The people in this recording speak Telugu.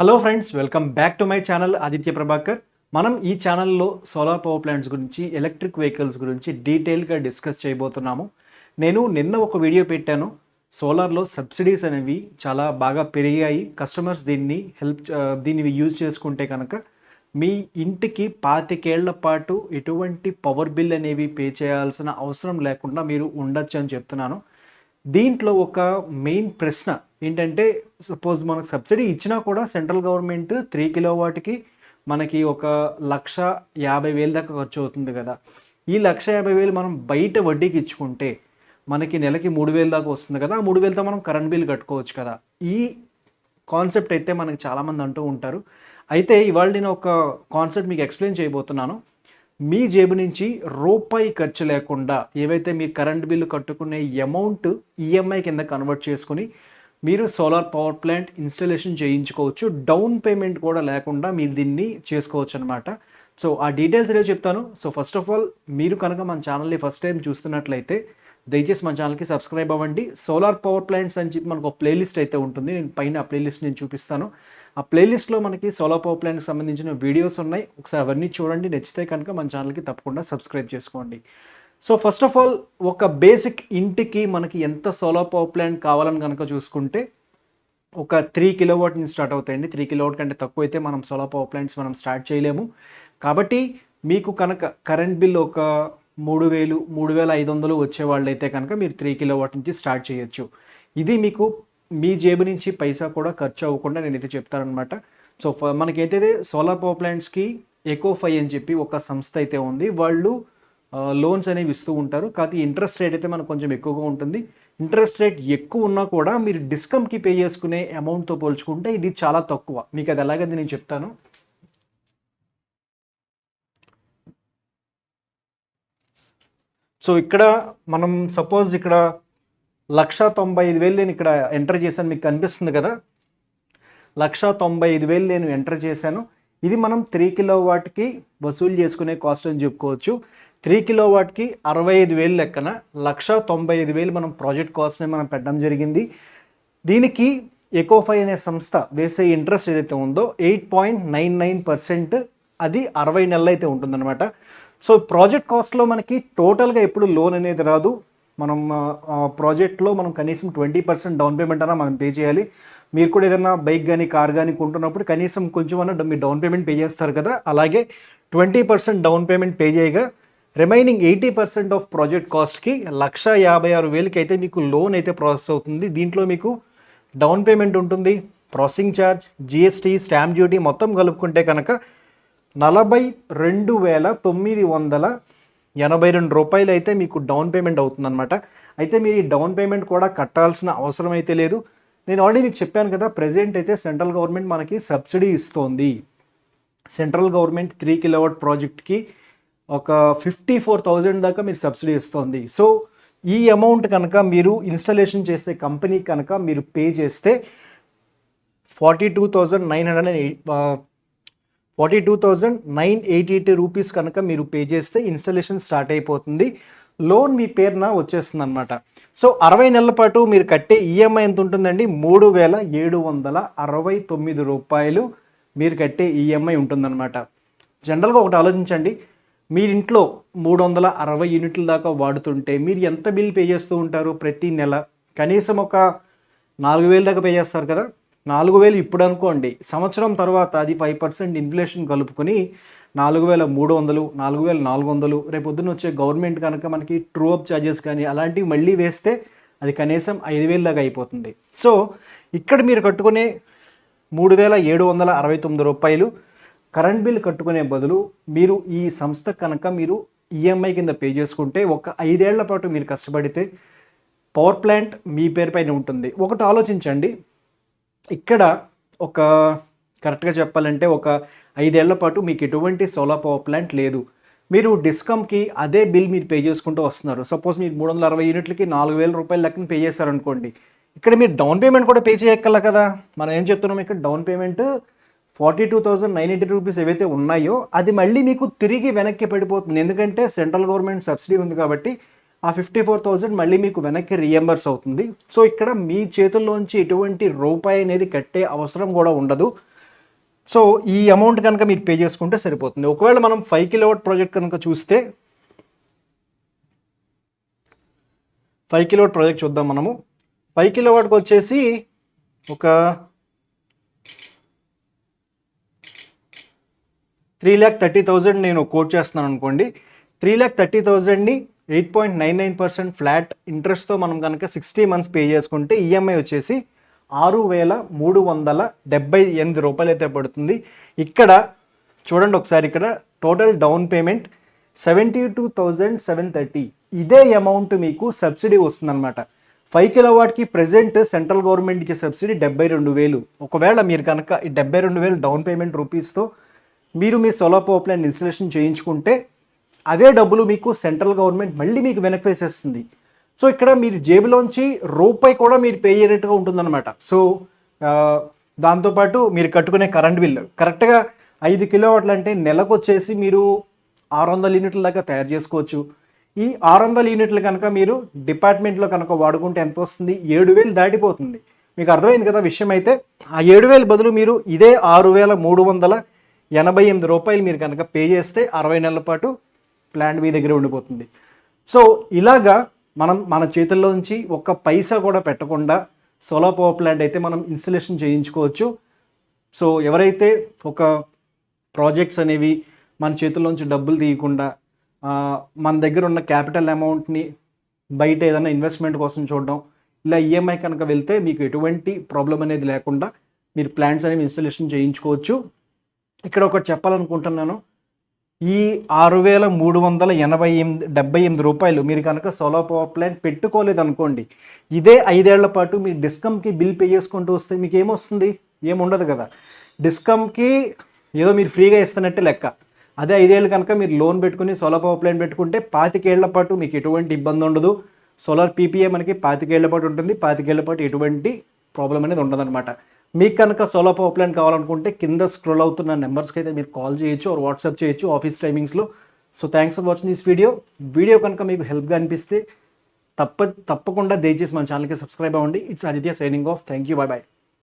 Hello friends welcome back to my channel Aditya Prabhakar మనం ఈ ఛానల్లో సోలార్ పవర్ ప్లాంట్స్ గురించి ఎలక్ట్రిక్ వెహికల్స్ గురించి డీటెయిల్గా డిస్కస్ చేయబోతున్నాము. నేను నిన్న ఒక వీడియో పెట్టాను. సోలార్లో సబ్సిడీస్ అనేవి చాలా బాగా పెరిగాయి. కస్టమర్స్ దీన్ని హెల్ప్ దీన్ని యూజ్ చేసుకుంటే కనుక మీ ఇంటికి పాతికేళ్ళ పాటు ఎటువంటి పవర్ బిల్ అనేవి పే చేయాల్సిన అవసరం లేకుండా మీరు ఉండొచ్చు అని చెప్తున్నాను. దీంట్లో ఒక మెయిన్ ప్రశ్న ఏంటంటే సపోజ్ మనకు సబ్సిడీ ఇచ్చినా కూడా సెంట్రల్ గవర్నమెంట్ త్రీ కిలో వాటికి మనకి ఒక లక్ష యాభై వేలు దాకా ఖర్చు అవుతుంది కదా. ఈ లక్ష యాభై వేలు మనం బయట వడ్డీకి ఇచ్చుకుంటే మనకి నెలకి మూడు వేలు దాకా వస్తుంది కదా. ఆ మూడు వేలతో మనం కరెంట్ బిల్ కట్టుకోవచ్చు కదా. ఈ కాన్సెప్ట్ అయితే మనకి చాలామంది అంటూ ఉంటారు. అయితే ఇవాళ నేను ఒక కాన్సెప్ట్ మీకు ఎక్స్ప్లెయిన్ చేయబోతున్నాను. మీ జేబు నుంచి రూపాయి ఖర్చు లేకుండా ఏవైతే మీరు కరెంట్ బిల్లు కట్టుకునే అమౌంట్ ఈఎంఐ కింద కన్వర్ట్ చేసుకుని మీరు సోలార్ పవర్ ప్లాంట్ ఇన్స్టలేషన్ చేయించుకోవచ్చు. డౌన్ పేమెంట్ కూడా లేకుండా మీరు దీన్ని చేసుకోవచ్చు అనమాట సో ఆ డీటెయిల్స్ ఏదో చెప్తాను. సో ఫస్ట్ ఆఫ్ ఆల్ మీరు కనుక మన ఛానల్ని ఫస్ట్ టైం చూస్తున్నట్లయితే దయచేసి మన ఛానల్కి సబ్స్క్రైబ్ అవ్వండి. సోలార్ పవర్ ప్లాంట్స్ అని చెప్పి మనకు ఒక ప్లేలిస్ట్ అయితే ఉంటుంది. నేను పైన ఆ ప్లేలిస్ట్ నేను చూపిస్తాను. ఆ ప్లేలిస్ట్లో మనకి సోలార్ పవర్ ప్లాంట్కి సంబంధించిన వీడియోస్ ఉన్నాయి. ఒకసారి అవన్నీ చూడండి. నచ్చితే కనుక మన ఛానల్కి తప్పకుండా సబ్స్క్రైబ్ చేసుకోండి. సో ఫస్ట్ ఆఫ్ ఆల్ ఒక బేసిక్ ఇంటికి మనకి ఎంత సోలార్ పవర్ ప్లాంట్ కావాలని కనుక చూసుకుంటే ఒక త్రీ కిలోవాట్ నుంచి స్టార్ట్ అవుతాయండి. త్రీ కిలోవాట్ కంటే తక్కువ అయితే మనం సోలార్ పవర్ ప్లాంట్స్ మనం స్టార్ట్ చేయలేము. కాబట్టి మీకు కనుక కరెంట్ బిల్ ఒక మూడు వేలు మూడు వేల ఐదు వందలు వచ్చే వాళ్ళైతే కనుక మీరు త్రీ కిలోవాట్ నుంచి స్టార్ట్ చేయొచ్చు. ఇది మీకు మీ జేబు నుంచి పైసా కూడా ఖర్చు అవ్వకుండా నేనైతే చెప్తానమాట సో ఫ- మనకైతే సోలార్ పవర్ ప్లాంట్స్కి ఎకోఫై అని చెప్పి ఒక సంస్థ అయితే ఉంది. వాళ్ళు లోన్స్ అనేవి ఇస్తూ ఉంటారు. కాకపోతే ఇంట్రెస్ట్ రేట్ అయితే మనకు కొంచెం ఎక్కువగా ఉంటుంది. ఇంట్రెస్ట్ రేట్ ఎక్కువ ఉన్నా కూడా మీరు డిస్కమ్కి పే చేసుకునే అమౌంట్తో పోల్చుకుంటే ఇది చాలా తక్కువ. మీకు అది ఎలాగది నేను చెప్తాను. సో ఇక్కడ మనం సపోజ్ ఇక్కడ లక్ష తొంభై ఐదు వేలు నేను ఇక్కడ ఎంటర్ చేశాను. మీకు కనిపిస్తుంది కదా? లక్ష తొంభై ఐదు వేలు నేను ఎంటర్ చేశాను. ఇది మనం త్రీ కిలో వాట్కి వసూలు చేసుకునే కాస్ట్ అని చెప్పుకోవచ్చు. త్రీ కిలో వాట్కి అరవై ఐదు వేలు లెక్కన లక్ష తొంభై ఐదు వేలు మనం ప్రాజెక్ట్ కాస్ట్ని మనం పెట్టడం జరిగింది. దీనికి ఎకోఫై అనే సంస్థ వేసే ఇంట్రెస్ట్ ఏదైతే ఉందో eight point nine nine percent అది అరవై నెలలు అయితే ఉంటుందన్నమాట. సో ప్రాజెక్ట్ కాస్ట్లో మనకి టోటల్గా ఎప్పుడు లోన్ అనేది రాదు. మనం ప్రాజెక్ట్లో మనం కనీసం ట్వంటీ పర్సెంట్ డౌన్ పేమెంట్ అన్నా మనం పే చేయాలి. మీరు కూడా ఏదైనా బైక్ కానీ కార్ కానీ కొంటున్నప్పుడు కనీసం కొంచెం అన్న మీరు డౌన్ పేమెంట్ పే చేస్తారు కదా. అలాగే twenty percent down payment pay చేయగా remaining eighty percent of project కాస్ట్కి లక్ష యాభై ఆరు వేలకి అయితే మీకు లోన్ అయితే ప్రాసెస్ అవుతుంది. దీంట్లో మీకు డౌన్ పేమెంట్ ఉంటుంది processing charge GST stamp duty మొత్తం కలుపుకుంటే కనుక నలభై రెండు వేల తొమ్మిది వందల ఎనభై రెండు రూపాయలు అయితే మీకు డౌన్ పేమెంట్ అవుతుందన్నమాట. అయితే మీరు ఈ డౌన్ పేమెంట్ కూడా కట్టాల్సిన అవసరం అయితే లేదు. నేను ఆల్రెడీ మీకు చెప్పాను కదా ప్రజెంట్ అయితే సెంట్రల్ గవర్నమెంట్ మనకి సబ్సిడీ ఇస్తోంది. సెంట్రల్ గవర్నమెంట్ త్రీ కిలోవాట్ ప్రాజెక్ట్కి ఒక ఫిఫ్టీ ఫోర్ థౌజండ్ దాకా మీరు సబ్సిడీ ఇస్తుంది. సో ఈ అమౌంట్ కనుక మీరు ఇన్స్టాలేషన్ చేసే కంపెనీ కనుక మీరు పే చేస్తే forty two thousand nine hundred and eight forty two thousand nine eighty eighty rupees కనుక మీరు పే చేస్తే ఇన్స్టాలేషన్ స్టార్ట్ అయిపోతుంది. లోన్ మీ పేరున వచ్చేస్తుంది అనమాట సో అరవై నెలల పాటు మీరు కట్టే ఈఎంఐ ఎంత ఉంటుందండి? మూడు వేల ఏడు వందల అరవై తొమ్మిది రూపాయలు మీరు కట్టే ఈఎంఐ ఉంటుందన్నమాట. జనరల్గా ఒకటి ఆలోచించండి. మీరింట్లో మూడు వందల అరవై యూనిట్ల దాకా వాడుతుంటే మీరు ఎంత బిల్ పే చేస్తూ ఉంటారు ప్రతి నెల? కనీసం ఒక నాలుగు వేలు దాకా పే చేస్తారు కదా? నాలుగు వేలు ఇప్పుడు అనుకోండి. సంవత్సరం తర్వాత అది ఫైవ్ పర్సెంట్ ఇన్ఫ్లేషన్ కలుపుకొని నాలుగు వేల మూడు వందలు నాలుగు వేల నాలుగు వందలు రేపు పొద్దున్న వచ్చే గవర్నమెంట్ కనుక మనకి ట్రూ అప్ ఛార్జెస్ కానీ అలాంటివి మళ్ళీ వేస్తే అది కనీసం ఐదు వేలు దాకా అయిపోతుంది. సో ఇక్కడ మీరు కట్టుకునే మూడు వేల ఏడు వందల అరవై తొమ్మిది రూపాయలు కరెంట్ బిల్ కట్టుకునే బదులు మీరు ఈ సంస్థ కనుక మీరు ఈఎంఐ కింద పే చేసుకుంటే ఒక ఐదేళ్ళ పాటు మీరు కష్టపడితే పవర్ ప్లాంట్ మీ పేరు పైన ఉంటుంది. ఒకటి ఆలోచించండి. ఇక్కడ ఒక కరెక్ట్గా చెప్పాలంటే ఒక ఐదేళ్ళ పాటు మీకు ఎటువంటి సోలార్ పవర్ ప్లాంట్ లేదు. మీరు డిస్కమ్కి అదే బిల్ మీరు పే చేసుకుంటూ వస్తున్నారు. సపోజ్ మీరు మూడు వందల అరవై యూనిట్లకి నాలుగు వేల రూపాయల లెక్కన పే చేశారనుకోండి. ఇక్కడ మీరు డౌన్ పేమెంట్ కూడా పే చేయక్కల కదా? మనం ఏం చెప్తున్నాం? ఇక్కడ down payment forty two thousand nine eighty rupees ఏవైతే ఉన్నాయో అది మళ్ళీ మీకు తిరిగి వెనక్కి పడిపోతుంది. ఎందుకంటే సెంట్రల్ గవర్నమెంట్ సబ్సిడీ ఉంది కాబట్టి ఆ ఫిఫ్టీ ఫోర్ థౌజండ్ మళ్ళీ మీకు వెనక్కి రీఎంబర్స్ అవుతుంది. సో ఇక్కడ మీ చేతుల్లోంచి ఎటువంటి రూపాయి అనేది కట్టే అవసరం కూడా ఉండదు. సో ఈ అమౌంట్ కనుక మీరు పే చేసుకుంటే సరిపోతుంది. ఒకవేళ మనం ఫైవ్ కిలోవాట్ ప్రాజెక్ట్ కనుక చూస్తే ఫైవ్ కిలోవాట్ ప్రాజెక్ట్ చూద్దాం మనము. ఫైవ్ కిలోవాట్కి వచ్చేసి ఒక త్రీ ల్యాక్ థర్టీ థౌజండ్ నేను కోట్ చేస్తున్నాను అనుకోండి three lakh thirty థౌజండ్ని eight point nine nine percent flat ఇంట్రెస్ట్తో మనం కనుక సిక్స్టీ మంత్స్ పే చేసుకుంటే ఈఎంఐ వచ్చేసి ఆరు వేల మూడు వందల డెబ్బై ఎనిమిది రూపాయలు అయితే పడుతుంది. ఇక్కడ చూడండి ఒకసారి ఇక్కడ total down payment seventy two thousand seven thirty. ఇదే అమౌంట్ మీకు సబ్సిడీ వస్తుందన్నమాట. ఫైవ్ కిలో వాట్కి ప్రజెంట్ సెంట్రల్ గవర్నమెంట్ ఇచ్చే సబ్సిడీ డెబ్బై రెండు వేలు. ఒకవేళ మీరు కనుక ఈ డెబ్బై రెండు వేలు డౌన్ పేమెంట్ రూపీస్తో మీరు మీ సోలార్ పవర్ ప్లాంట్ ఇన్స్టలేషన్ చేయించుకుంటే అవే డబ్బులు మీకు సెంట్రల్ గవర్నమెంట్ మళ్ళీ మీకు వెనక్కి వేసేస్తుంది. సో ఇక్కడ మీరు జేబులోంచి రూపాయి కూడా మీరు పే చేయనట్టుగా ఉంటుందన్నమాట. సో దాంతోపాటు మీరు కట్టుకునే కరెంట్ బిల్లు కరెక్ట్గా ఐదు కిలోవాట్లు అంటే నెలకు వచ్చేసి మీరు ఆరు వందల యూనిట్ల దాకా తయారు చేసుకోవచ్చు. ఈ ఆరు వందల యూనిట్లు కనుక మీరు డిపార్ట్మెంట్లో కనుక వాడుకుంటే ఎంత వస్తుంది? ఏడు వేలు దాటిపోతుంది. మీకు అర్థమైంది కదా విషయం అయితే? ఆ ఏడు వేలు బదులు మీరు ఇదే ఆరు వేల మూడు వందల ఎనభై ఎనిమిది రూపాయలు మీరు కనుక పే చేస్తే అరవై నెలల పాటు ప్లాన్ మీ దగ్గర ఉండిపోతుంది. సో ఇలాగా మనం మన చేతుల్లోంచి ఒక్క పైసా కూడా పెట్టకుండా సోలార్ పవర్ ప్లాంట్ అయితే మనం ఇన్స్టలేషన్ చేయించుకోవచ్చు. సో ఎవరైతే ఒక ప్రాజెక్ట్స్ అనేవి మన చేతుల్లోంచి డబ్బులు తీయకుండా మన దగ్గర ఉన్న క్యాపిటల్ అమౌంట్ని బయట ఏదైనా ఇన్వెస్ట్మెంట్ కోసం చూడడం ఇలా ఈఎంఐ కనుక వెళ్తే మీకు ఎటువంటి ప్రాబ్లం అనేది లేకుండా మీరు ప్లాంట్స్ అనేవి ఇన్స్టలేషన్ చేయించుకోవచ్చు. ఇక్కడ ఒకటి చెప్పాలనుకుంటున్నాను. ఈ ఆరు వేల మూడు వందల ఎనభై ఎనిమిది డెబ్బై ఎనిమిది రూపాయలు మీరు కనుక సోలార్ పవర్ ప్లాంట్ పెట్టుకోలేదు అనుకోండి ఇదే ఐదేళ్ళ పాటు మీరు డిస్కమ్కి బిల్ పే చేసుకుంటూ వస్తే మీకు ఏమొస్తుంది ఏముండదు కదా. డిస్కమ్కి ఏదో మీరు ఫ్రీగా ఇస్తున్నట్టే లెక్క. అదే ఐదేళ్ళు కనుక మీరు లోన్ పెట్టుకుని సోలార్ పవర్ ప్లాంట్ పెట్టుకుంటే పాతికేళ్ళ పాటు మీకు ఎటువంటి ఇబ్బంది ఉండదు. సోలార్ పీపీఏ మనకి పాతికేళ్ళ పాటు ఉంటుంది. పాతికేళ్ళ పాటు ఎటువంటి ప్రాబ్లం అనేది ఉండదన్నమాట. మీకు కనుక సోలో పవర్ ప్లాంట్ కావాలనుకుంటే కింద స్క్రోల్ అవుతున్న నెంబర్స్కి అయితే మీరు కాల్ చేయొచ్చు ఆర్ వాట్సాప్ చేయొచ్చు ఆఫీస్ టైమింగ్స్లో so thanks for watching this video video కనుక మీకు హెల్ప్గా అనిపిస్తే తప్ప తప్పకుండా దయచేసి మన ఛానల్కి సబ్స్క్రైబ్ అవ్వండి. It's Aditya signing off thank you bye bye